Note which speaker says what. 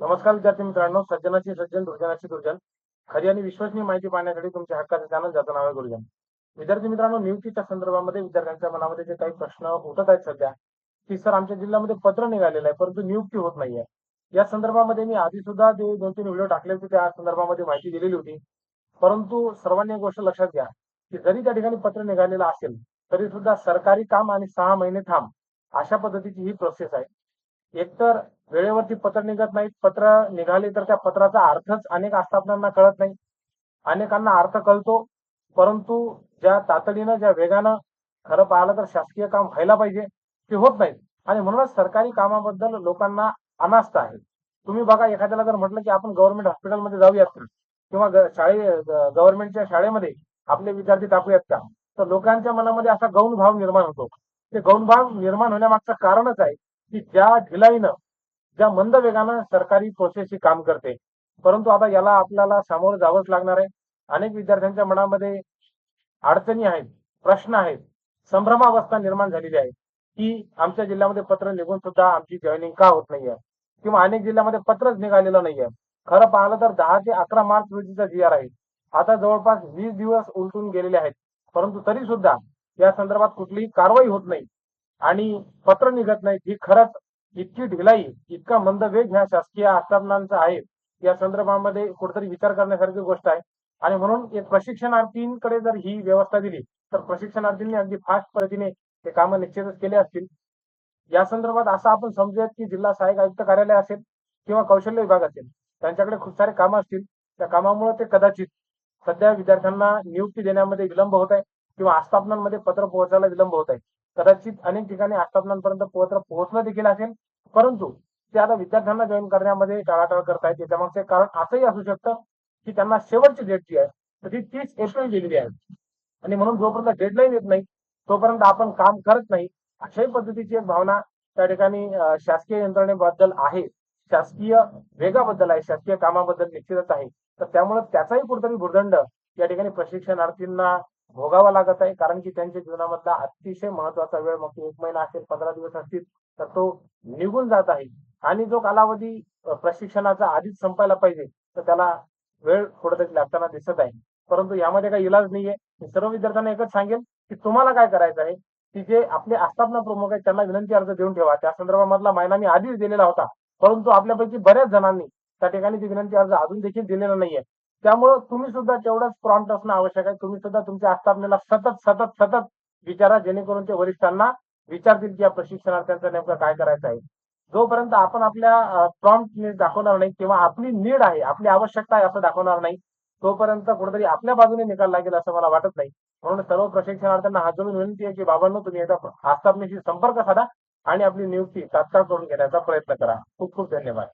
Speaker 1: नमस्कार विद्यार्थी मित्रांनो सज्जनाची सज्जन दुर्जनाची दुर्जन. खरी आणि विश्वसनीय माहिती पाहण्यासाठी तुमच्या हक्काचे चॅनल ज्याचं नाव आहे गुरुजन. विद्यार्थी मित्रांनो नियुक्तीच्या संदर्भामध्ये विद्यार्थ्यांच्या मनामध्ये जे काही प्रश्न उठत आहेत सध्या की सर आमच्या जिल्ह्यामध्ये पत्र निघालेलं आहे परंतु नियुक्ती होत नाहीये. या संदर्भामध्ये मी आधी सुद्धा ते दोन तीन व्हिडिओ टाकले होते त्या संदर्भामध्ये माहिती दिलेली होती. परंतु सर्वांनी एक गोष्ट लक्षात घ्या की जरी त्या ठिकाणी पत्र निघालेलं असेल तरी सुद्धा सरकारी काम आणि सहा महिने थांब अशा पद्धतीची ही प्रोसेस आहे. एकतर वेळेवरती पत्र निघत नाहीत पत्र निघाले तर त्या पत्राचा अर्थच अनेक आस्थापनांना कळत नाही. अनेकांना अर्थ कळतो परंतु ज्या तातडीनं ज्या वेगानं खरं पाहिलं तर शासकीय काम व्हायला पाहिजे ते होत नाही आणि म्हणूनच सरकारी कामाबद्दल लोकांना अनास्था आहे. तुम्ही बघा एखाद्याला जर म्हटलं की आपण गव्हर्नमेंट हॉस्पिटलमध्ये जाऊयात का? किंवा शाळे गव्हर्नमेंटच्या शाळेमध्ये आपले विद्यार्थी टाकूयात का? तर लोकांच्या मनामध्ये असा गौण भाव निर्माण होतो. ते गौण भाव निर्माण होण्यामागचं कारणच आहे. की ज्या ढिलाईनं ज्या मंद वेगानं सरकारी प्रोसेस ही काम करते परंतु आता याला आपल्याला सामोरं जावंच लागणार आहे. अनेक विद्यार्थ्यांच्या मनामध्ये अडचणी आहेत प्रश्न आहेत संभ्रमावस्था निर्माण झालेली आहे की आमच्या जिल्ह्यामध्ये पत्र निघून सुद्धा आमची जॉईनिंग का होत नाहीये? किंवा अनेक जिल्ह्यामध्ये पत्रच निघालेलं नाहीये. खरं पाहिलं तर दहा ते अकरा मार्च रोजीचा जी आर आहे. आता जवळपास वीस दिवस उलटून गेलेले आहेत. परंतु तरी सुद्धा या संदर्भात कुठलीही कारवाई होत नाही. आणि पत्र निघत नाही. ही खरंच इतकी ढिलाई इतका मंद वेग ह्या शासकीय आस्थापनांचा आहे. या संदर्भामध्ये कुठेतरी विचार करण्यासारखी गोष्ट आहे. आणि म्हणून एक प्रशिक्षणार्थींकडे जर ही व्यवस्था दिली तर प्रशिक्षणार्थींनी अगदी फास्ट पद्धतीने ते कामं निश्चितच केले असतील. या संदर्भात असं आपण समजूयात की जिल्हा सहाय्यक आयुक्त कार्यालय असेल किंवा कौशल्य विभाग असेल त्यांच्याकडे खूप सारे कामं असतील. त्या कामामुळे ते कदाचित सध्या विद्यार्थ्यांना नियुक्ती देण्यामध्ये विलंब होत आहे किंवा आस्थापनांमध्ये पत्र पोहोचायला विलंब होत आहे. कदाचित अनेक ठिकाणी आस्थापनांपर्यंत पत्र पोहोचलं देखील असेल. परंतु ते आता विद्यार्थ्यांना जॉईन करण्यामध्ये टाळाटाळ करतायत. त्याच्यामागचे कारण असंही असू शकतं की त्यांना शेवटची डेट जी आहे तर ती तीस एप्रिल दिलेली आहे. आणि म्हणून जोपर्यंत डेडलाईन येत नाही तोपर्यंत आपण काम करत नाही अशाही पद्धतीची एक भावना त्या ठिकाणी शासकीय यंत्रणेबद्दल आहे. शासकीय वेगाबद्दल आहे शासकीय कामाबद्दल निश्चितच आहे. तर त्यामुळे त्याचाही कुठेतरी भुर्दंड या ठिकाणी प्रशिक्षणार्थींना भोगावा लागत आहे. कारण की त्यांच्या जीवनामधला अतिशय महत्त्वाचा वेळ मग एक महिना असेल पंधरा दिवस असतील तर तो निघून जात आहे. आणि जो कालावधी प्रशिक्षणाचा आधीच संपायला पाहिजे तर त्याला वेळ थोडतरी लागताना दिसत आहे. परंतु यामध्ये काही इलाज नाहीये. मी सर्व विद्यार्थ्यांना एकच सांगेल की तुम्हाला काय करायचं आहे की जे आपले आस्थापना प्रमुख आहेत त्यांना विनंती अर्ज देऊन ठेवा. त्या संदर्भामधला महिना मी आधीच दिलेला होता. परंतु आपल्यापैकी बऱ्याच जणांनी त्या ठिकाणी ती विनंती अर्ज अजून देखील दिलेला नाहीये. त्यामुळं तुम्ही सुद्धा तेवढंच प्रॉम्प्ट असणं आवश्यक आहे. तुम्ही सुद्धा तुमच्या आस्थापनेला सतत सतत सतत विचारा जेणेकरून ते वरिष्ठांना विचारतील की या प्रशिक्षणार्थ्यांचं नेमकं काय करायचं आहे. जोपर्यंत आपण आपल्या प्रॉम्प्ट दाखवणार नाही किंवा आपली नीड आहे आपली आवश्यकता आहे असं दाखवणार नाही तोपर्यंत कुठेतरी आपल्या बाजूने निकाल लागेल असं मला वाटत नाही. म्हणून सर्व प्रशिक्षणार्थ्यांना हात जोडून विनंती आहे की बाबांनो तुम्ही एकदा आस्थापनेशी संपर्क साधा आणि आपली नियुक्ती तात्काळ करून घेण्याचा प्रयत्न करा. खूप खूप धन्यवाद.